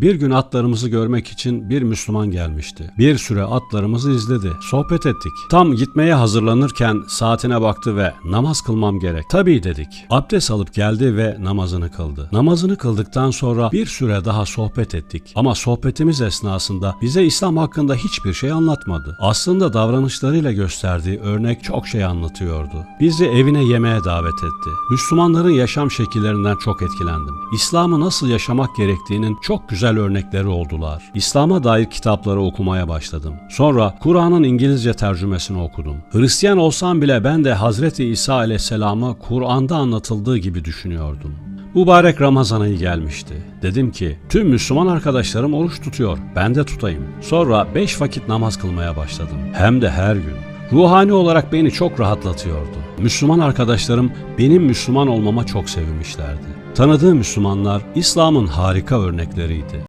Bir gün atlarımızı görmek için bir Müslüman gelmişti. Bir süre atlarımızı izledi. Sohbet ettik. Tam gitmeye hazırlanırken saatine baktı ve namaz kılmam gerek. Tabii dedik. Abdest alıp geldi ve namazını kıldı. Namazını kıldıktan sonra bir süre daha sohbet ettik. Ama sohbetimiz esnasında bize İslam hakkında hiçbir şey anlatmadı. Aslında davranışlarıyla gösterdiği örnek çok şey anlatıyordu. Bizi evine yemeğe davet etti. Müslümanların yaşam şekillerinden çok etkilendim. İslam'ı nasıl yaşamak gerektiğinin çok güzel örnekleri oldular. İslam'a dair kitapları okumaya başladım. Sonra Kur'an'ın İngilizce tercümesini okudum. Hristiyan olsam bile ben de Hazreti İsa aleyhisselamı Kur'an'da anlatıldığı gibi düşünüyordum. Mübarek Ramazan ayı gelmişti. Dedim ki tüm Müslüman arkadaşlarım oruç tutuyor. Ben de tutayım. Sonra beş vakit namaz kılmaya başladım. Hem de her gün. Ruhani olarak beni çok rahatlatıyordu. Müslüman arkadaşlarım benim Müslüman olmama çok sevinmişlerdi. Tanıdığım Müslümanlar İslam'ın harika örnekleriydi.